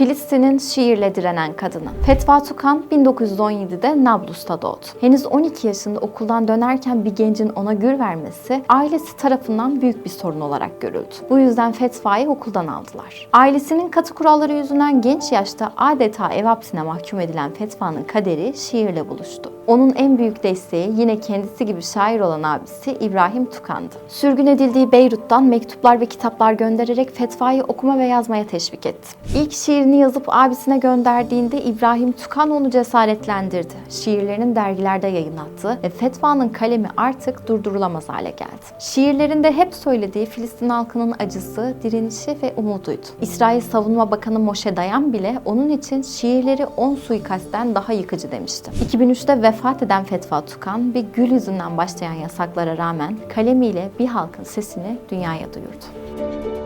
Filistin'in şiirle direnen kadını. Fetva Tukan 1917'de Nablus'ta doğdu. Henüz 12 yaşında okuldan dönerken bir gencin ona gül vermesi ailesi tarafından büyük bir sorun olarak görüldü. Bu yüzden Fetva'yı okuldan aldılar. Ailesinin katı kuralları yüzünden genç yaşta adeta ev hapsine mahkum edilen Fetva'nın kaderi şiirle buluştu. Onun en büyük desteği yine kendisi gibi şair olan abisi İbrahim Tukan'dı. Sürgün edildiği Beyrut'tan mektuplar ve kitaplar göndererek Fetva'yı okuma ve yazmaya teşvik etti. İlk şiirini yazıp abisine gönderdiğinde İbrahim Tukan onu cesaretlendirdi. Şiirlerinin dergilerde yayınlattı ve Fetva'nın kalemi artık durdurulamaz hale geldi. Şiirlerinde hep söylediği Filistin halkının acısı, direnişi ve umuduydu. İsrail Savunma Bakanı Moshe Dayan bile onun için şiirleri 10 suikastten daha yıkıcı demişti. 2003'te vefat eden Fetva Tukan bir gül yüzünden başlayan yasaklara rağmen kalemiyle bir halkın sesini dünyaya duyurdu.